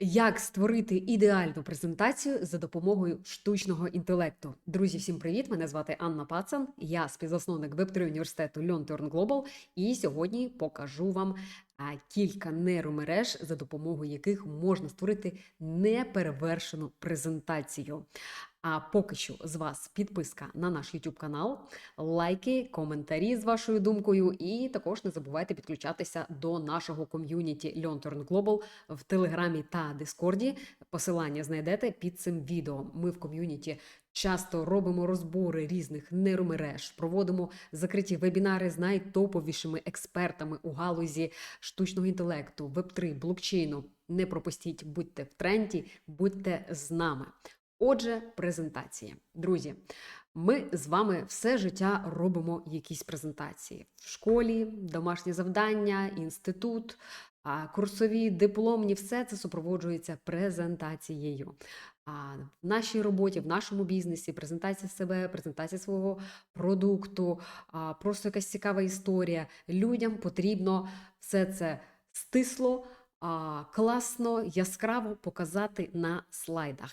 Як створити ідеальну презентацію за допомогою штучного інтелекту? Друзі, всім привіт! Мене звати Анна Пацан. Я співзасновник Web3 університету Learn Global. І сьогодні покажу вам кілька нейромереж, за допомогою яких можна створити неперевершену презентацію. А поки що з вас підписка на наш YouTube канал, лайки, коментарі з вашою думкою, і також не забувайте підключатися до нашого ком'юніті to Global в Телеграмі та Дискорді. Посилання знайдете під цим відео. Ми в ком'юніті часто робимо розбори різних нейромереж, проводимо закриті вебінари з найтоповішими експертами у галузі штучного інтелекту, веб-3, блокчейну. Не пропустіть, будьте в тренді, будьте з нами. Отже, презентації. Друзі, ми з вами все життя робимо якісь презентації в школі, домашні завдання, інститут, курсові, дипломні, все це супроводжується презентацією. А в нашій роботі, в нашому бізнесі, презентація себе, презентація свого продукту, просто якась цікава історія. Людям потрібно все це стисло, класно, яскраво показати на слайдах.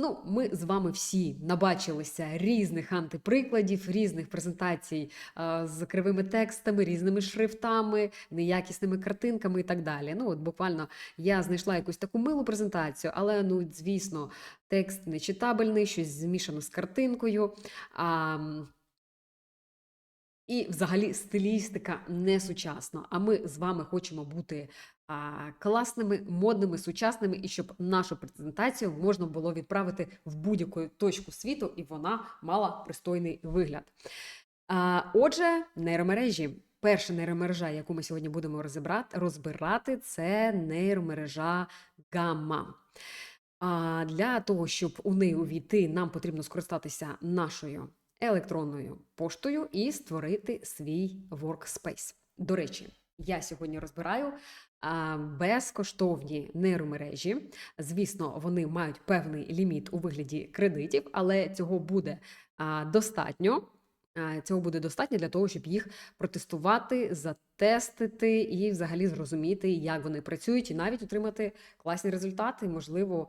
Ну, ми з вами всі набачилися різних антиприкладів, різних презентацій а, з кривими текстами, різними шрифтами, неякісними картинками і так далі. Ну, от буквально я знайшла якусь таку милу презентацію, але ну, звісно, текст нечитабельний, щось змішано з картинкою. А, і взагалі стилістика не сучасна. А ми з вами хочемо бути а, класними, модними, сучасними, і щоб нашу презентацію можна було відправити в будь-яку точку світу, і вона мала пристойний вигляд. А, отже, нейромережі. Перша нейромережа, яку ми сьогодні будемо розібрати, розбирати, це нейромережа Гамма. А для того, щоб у неї увійти, нам потрібно скористатися нашою електронною поштою і створити свій workspace. До речі, я сьогодні розбираю безкоштовні нейромережі. Звісно, вони мають певний ліміт у вигляді кредитів, але цього буде достатньо. А, Цього буде достатньо для того, щоб їх протестувати, затестити і взагалі зрозуміти, як вони працюють, і навіть отримати класні результати, можливо,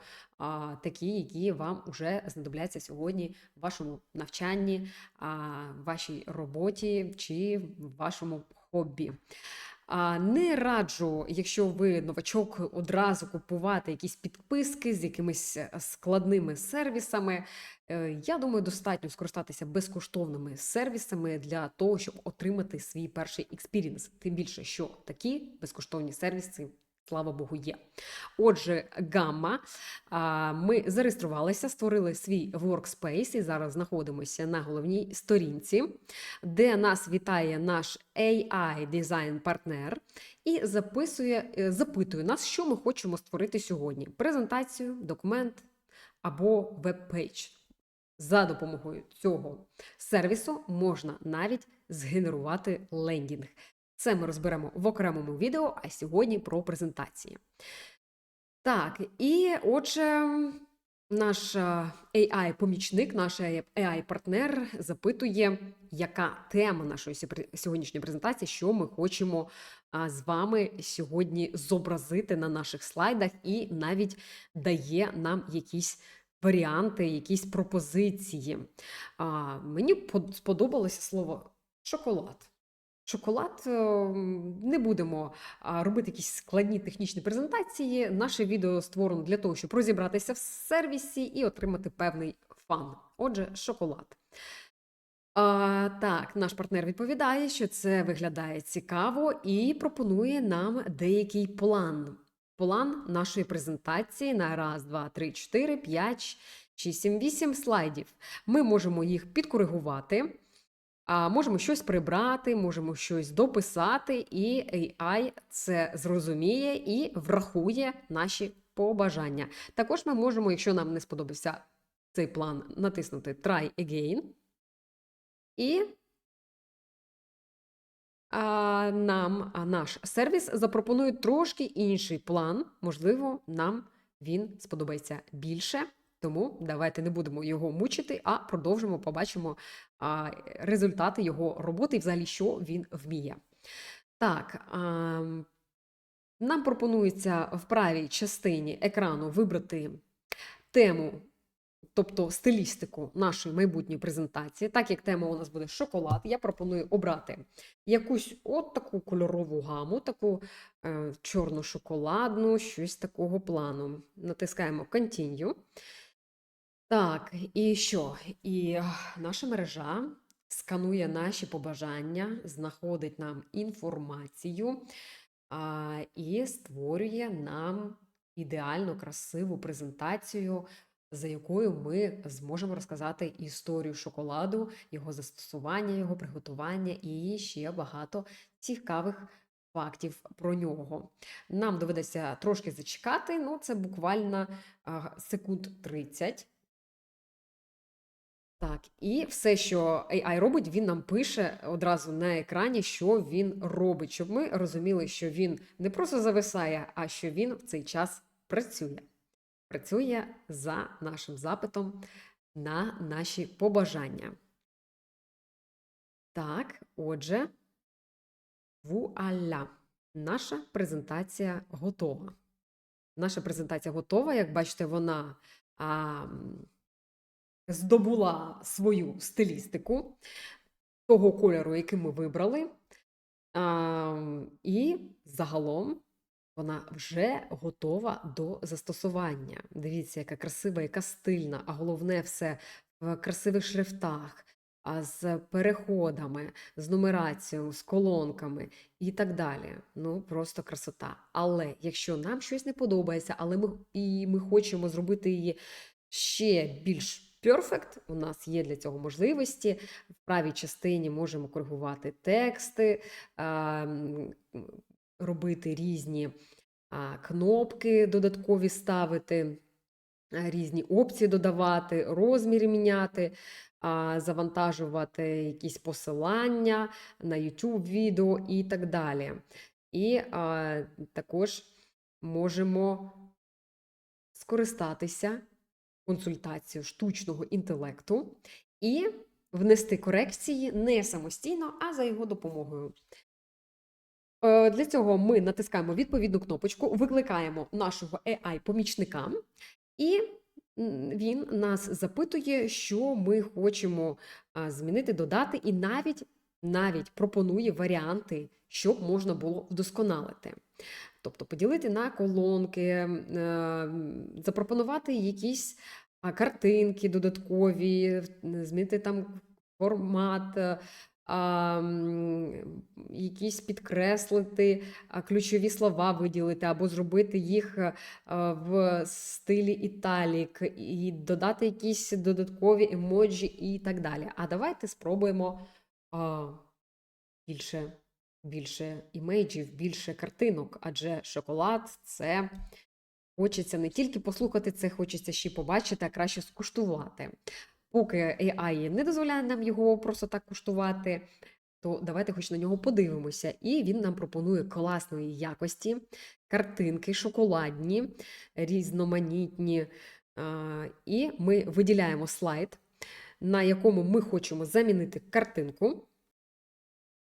такі, які вам вже знадобляться сьогодні в вашому навчанні, в вашій роботі чи в вашому хобі. А, Не раджу, якщо ви новачок, одразу купувати якісь підписки з якимись е, складними сервісами. Е, Я думаю, достатньо скористатися безкоштовними сервісами для того, щоб отримати свій перший експірінс. Тим більше, що такі безкоштовні сервіси. Слава Богу, є. Отже, гамма. Ми зареєструвалися, створили свій workspace і зараз знаходимося на головній сторінці, де нас вітає наш AI дизайн партнер і записує, е, запитує нас, що ми хочемо створити сьогодні: презентацію, документ або веб-пейдж. За допомогою цього сервісу можна навіть згенерувати лендінг. Це ми розберемо в окремому відео, а сьогодні про презентації. Так, і отже, наш е, AI-помічник, наш AI-партнер запитує, яка тема нашої сьогоднішньої презентації, що ми хочемо з вами сьогодні зобразити на наших слайдах, і навіть дає нам якісь варіанти, якісь пропозиції. А, мені сподобалося слово шоколад. Шоколад е, не будемо робити якісь складні технічні презентації. Наше відео створено для того, щоб розібратися в сервісі і отримати певний фан. Отже, шоколад. А, так, наш партнер відповідає, що це виглядає цікаво і пропонує нам деякий план. План нашої презентації на раз, два, три, чотири, п'ять, сім, вісім слайдів. Ми можемо їх підкоригувати. А можемо щось прибрати, можемо щось дописати, і AI це зрозуміє і врахує наші побажання. Також ми можемо, якщо нам не сподобався цей план, натиснути Try Again. І а, нам а, наш сервіс запропонує трошки інший план. Можливо, нам він сподобається більше. Тому давайте не будемо його мучити, а продовжимо, побачимо а, результати його роботи і взагалі, що він вміє. Так, а, Нам пропонується в правій частині екрану вибрати тему, тобто стилістику нашої майбутньої презентації. Так як тема у нас буде шоколад, я пропоную обрати якусь от таку кольорову гаму, таку е, чорно-шоколадну, щось такого плану. Натискаємо Continue. Так, і що? І наша мережа сканує наші побажання, знаходить нам інформацію а, і створює нам ідеально красиву презентацію, за якою ми зможемо розказати історію шоколаду, його застосування, його приготування і ще багато цікавих фактів про нього. Нам доведеться трошки зачекати, ну це буквально секунд 30. Так, і все, що AI робить, він нам пише одразу на екрані, що він робить, щоб ми розуміли, що він не просто зависає, а що він в цей час працює. Працює за нашим запитом на наші побажання. Так, отже, вуаля, наша презентація готова. Наша презентація готова. Як бачите, вона а, здобула свою стилістику того кольору, який ми вибрали. А, і загалом вона вже готова до застосування. Дивіться, яка красива, яка стильна, а головне все в красивих шрифтах, а з переходами, з нумерацією, з колонками і так далі. Ну, просто красота. Але якщо нам щось не подобається, але ми і ми хочемо зробити її ще більш Perfect, у нас є для цього можливості. В правій частині можемо коригувати тексти, робити різні кнопки додаткові ставити, різні опції додавати, розміри міняти, завантажувати якісь посилання на YouTube відео і так далі. І також можемо скористатися консультацією штучного інтелекту і внести корекції не самостійно, а за його допомогою. Е, Для цього ми натискаємо відповідну кнопочку, викликаємо нашого AI-помічника, і він нас запитує, що ми хочемо змінити, додати, і навіть, навіть пропонує варіанти, щоб можна було вдосконалити. Тобто поділити на колонки, е, запропонувати якісь картинки додаткові, змінити там формат. е, якісь підкреслити, ключові слова виділити, або зробити їх е, в стилі італік, і додати якісь додаткові емоджі і так далі. А давайте спробуємо більше, більше імейджів, більше картинок, адже шоколад це хочеться не тільки послухати це, хочеться ще побачити, а краще скуштувати. Поки AI не дозволяє нам його просто так куштувати, то давайте хоч на нього подивимося. І він нам пропонує класної якості картинки, шоколадні, різноманітні. І ми виділяємо слайд, на якому ми хочемо замінити картинку.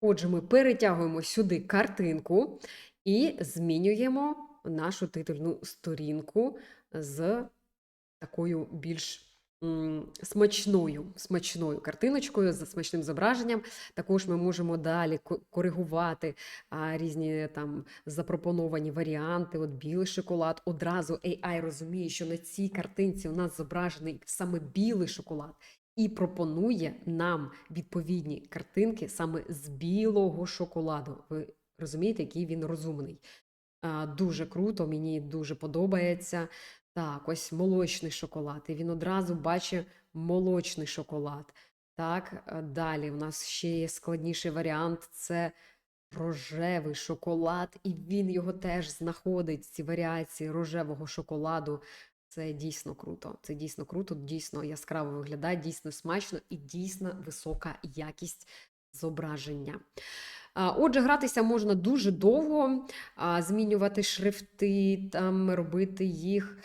Отже, ми перетягуємо сюди картинку і змінюємо нашу титульну сторінку з такою більш смачною, смачною картиночкою, з смачним зображенням. Також ми можемо далі коригувати а, різні там запропоновані варіанти. От білий шоколад. Одразу AI розуміє, що на цій картинці у нас зображений саме білий шоколад. І пропонує нам відповідні картинки саме з білого шоколаду. Ви розумієте, який він розумний. Дуже круто, мені дуже подобається. Так, ось молочний шоколад. І він одразу бачить молочний шоколад. Так, е, далі у нас ще є складніший варіант це рожевий шоколад, і він його теж знаходить, ці варіації рожевого шоколаду. Це дійсно круто. Це дійсно круто, дійсно яскраво виглядає, дійсно смачно і дійсно висока якість зображення. Отже, гратися можна дуже довго, змінювати шрифти, там, робити їх,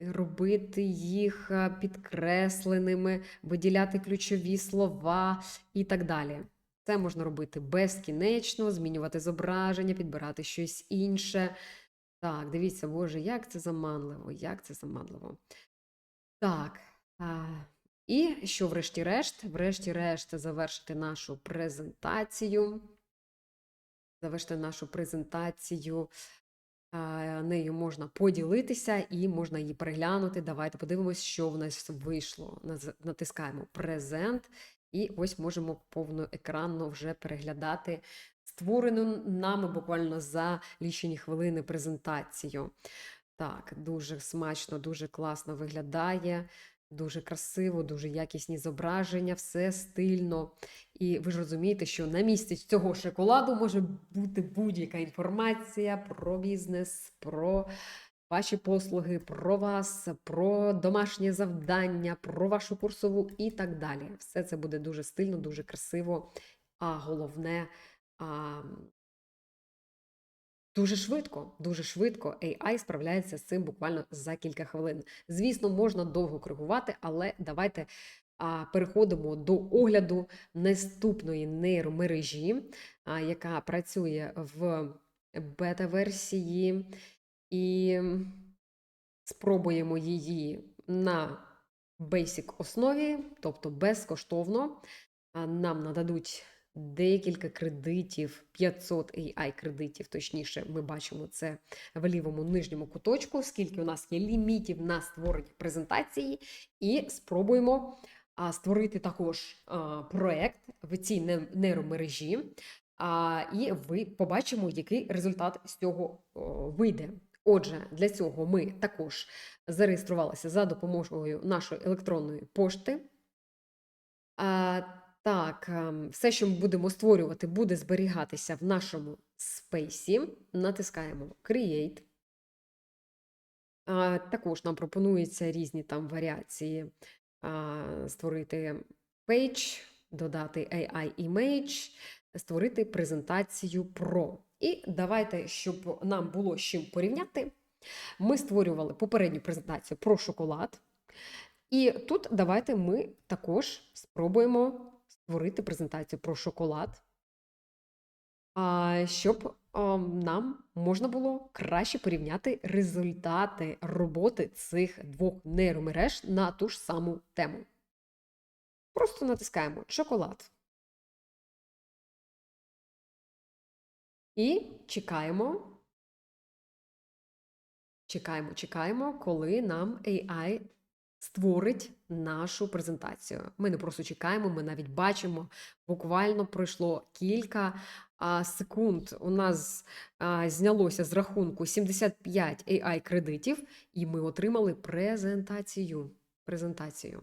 робити їх підкресленими, виділяти ключові слова і так далі. Це можна робити безкінечно, змінювати зображення, підбирати щось інше. Так, дивіться, Боже, як це заманливо, як це заманливо. Так. А, і що, врешті-решт? Врешті-решт, завершити нашу презентацію. Завершити нашу презентацію. Нею можна поділитися і можна її переглянути. Давайте подивимось, що в нас вийшло. Натискаємо презент, і ось можемо повноекранно вже переглядати створену нами буквально за лічені хвилини презентацію. Так, дуже смачно, дуже класно виглядає, дуже красиво, дуже якісні зображення, все стильно. І ви ж розумієте, що на місці цього шоколаду може бути будь-яка інформація про бізнес, про ваші послуги, про вас, про домашнє завдання, про вашу курсову і так далі. Все це буде дуже стильно, дуже красиво, а головне. А, Дуже швидко, дуже швидко AI справляється з цим буквально за кілька хвилин. Звісно, можна довго коригувати, але давайте а, переходимо до огляду наступної нейромережі, а, яка працює в бета-версії, і спробуємо її на basic основі, тобто безкоштовно. Нам нададуть декілька кредитів, 500 AI кредитів, точніше, ми бачимо це в лівому нижньому куточку, скільки у нас є лімітів на створення презентації, і спробуємо створити також проект в цій нейромережі, і ви побачимо, який результат з цього вийде. Отже, для цього ми також зареєструвалися за допомогою нашої електронної пошти. Так, ем, все, що ми будемо створювати, буде зберігатися в нашому спейсі. Натискаємо Create. Також нам пропонуються різні там варіації створити page, додати AI image, створити презентацію Pro. І давайте, щоб нам було з чим порівняти, ми створювали попередню презентацію про шоколад. І тут давайте ми також спробуємо створити презентацію про шоколад, щоб нам можна було краще порівняти результати роботи цих двох нейромереж на ту ж саму тему. Просто натискаємо шоколад. І чекаємо. Чекаємо, чекаємо, коли нам AI створить нашу презентацію. Ми не просто чекаємо, ми навіть бачимо. Буквально пройшло кілька а, секунд. У нас а, знялося з рахунку 75 AI кредитів, і ми отримали презентацію. Презентацію.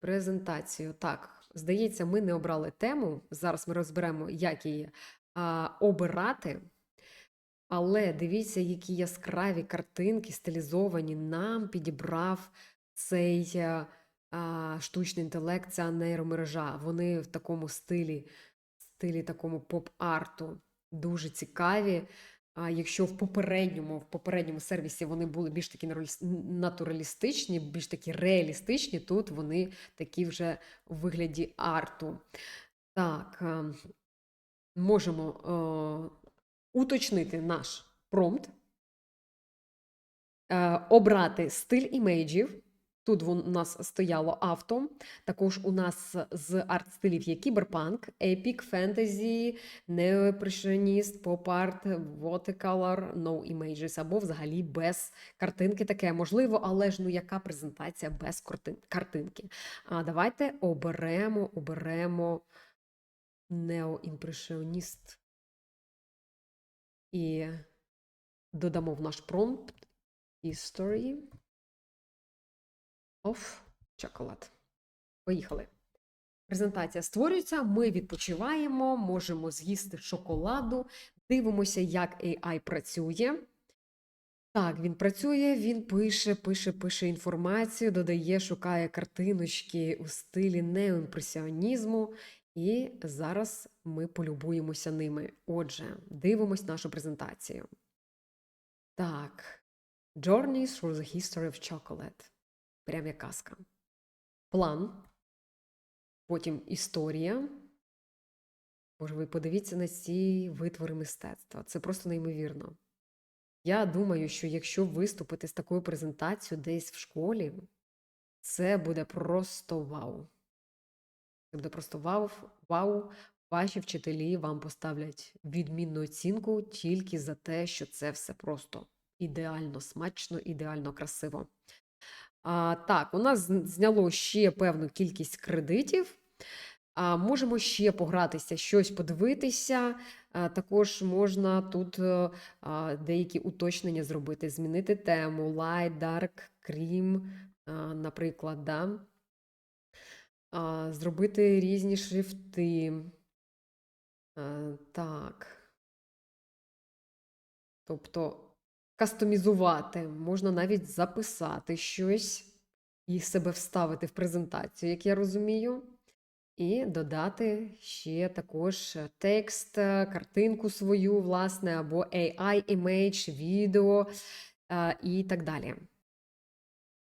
Презентацію. Так, здається, ми не обрали тему. Зараз ми розберемо, як її а, обирати. Але дивіться, які яскраві картинки стилізовані нам підібрав цей е, а, штучний інтелект, ця нейромережа. Вони в такому стилі, стилі такому поп-арту дуже цікаві. А якщо в попередньому, в попередньому сервісі вони були більш такі натуралістичні, більш такі реалістичні, тут вони такі вже у вигляді арту. Так, е, можемо е, уточнити наш промпт, е, обрати стиль імейджів. Тут у нас стояло авто. Також у нас з арт-стилів є кіберпанк, епік, фентезі, неоепрешеніст, поп-арт, watercolor, no images, або взагалі без картинки таке можливо, але ж ну яка презентація без картинки? А давайте оберемо, оберемо неоімпрешеніст і додамо в наш промпт History of Chocolate. Поїхали. Презентація створюється, ми відпочиваємо, можемо з'їсти шоколаду, дивимося, як AI працює. Так, він працює, він пише, пише, пише інформацію, додає, шукає картиночки у стилі неоімпресіонізму. І зараз ми полюбуємося ними. Отже, дивимось нашу презентацію. Так, Journey through the history of chocolate. Прям як казка. План. Потім історія. Боже, ви подивіться на ці витвори мистецтва. Це просто неймовірно. Я думаю, що якщо виступити з такою презентацією десь в школі, це буде просто вау. Це буде просто вау, вау. Ваші вчителі вам поставлять відмінну оцінку тільки за те, що це все просто ідеально смачно, ідеально красиво. А, так, у нас зняло ще певну кількість кредитів. А, можемо ще погратися, щось подивитися. А, також можна тут е, а, деякі уточнення зробити, змінити тему light, dark, cream, а, наприклад, да? а, зробити різні шрифти. А, так. Тобто кастомізувати, можна навіть записати щось і себе вставити в презентацію, як я розумію. І додати ще також е, текст, е, картинку свою, власне, або AI image, відео е, і так далі.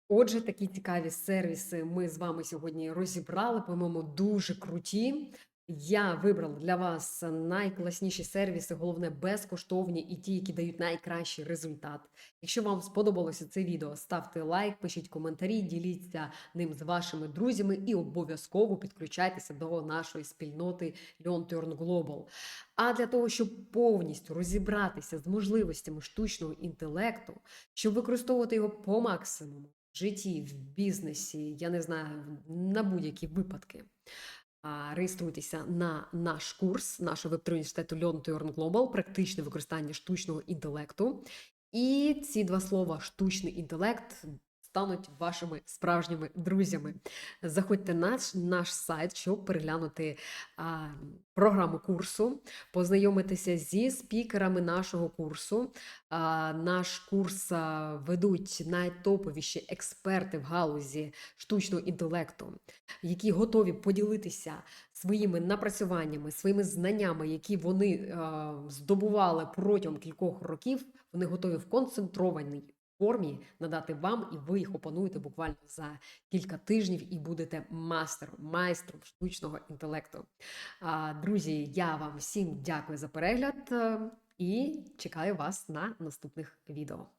Отже, такі цікаві сервіси ми з вами сьогодні розібрали, по-моєму, дуже круті. Я вибрала для вас найкласніші сервіси, головне безкоштовні і ті, які дають найкращий результат. Якщо вам сподобалося це відео, ставте лайк, пишіть коментарі, діліться ним з вашими друзями і обов'язково підключайтеся до нашої спільноти Learn to Earn Global. А для того, щоб повністю розібратися з можливостями штучного інтелекту, щоб використовувати його по максимуму в житті, в бізнесі, я не знаю, на будь-які випадки. Реєструйтеся на наш курс нашого веб університету Learn to Earn практичне використання штучного інтелекту. І ці два слова штучний інтелект стануть вашими справжніми друзями. Заходьте на наш, наш сайт, щоб переглянути а, програму курсу, познайомитися зі спікерами нашого курсу. А, наш курс а, ведуть найтоповіші експерти в галузі штучного інтелекту, які готові поділитися своїми напрацюваннями, своїми знаннями, які вони е, здобували протягом кількох років. Вони готові в концентрованій формі надати вам, і ви їх опануєте буквально за кілька тижнів і будете мастером, майстром штучного інтелекту. А, Друзі, я вам всім дякую за перегляд е, і чекаю вас на наступних відео.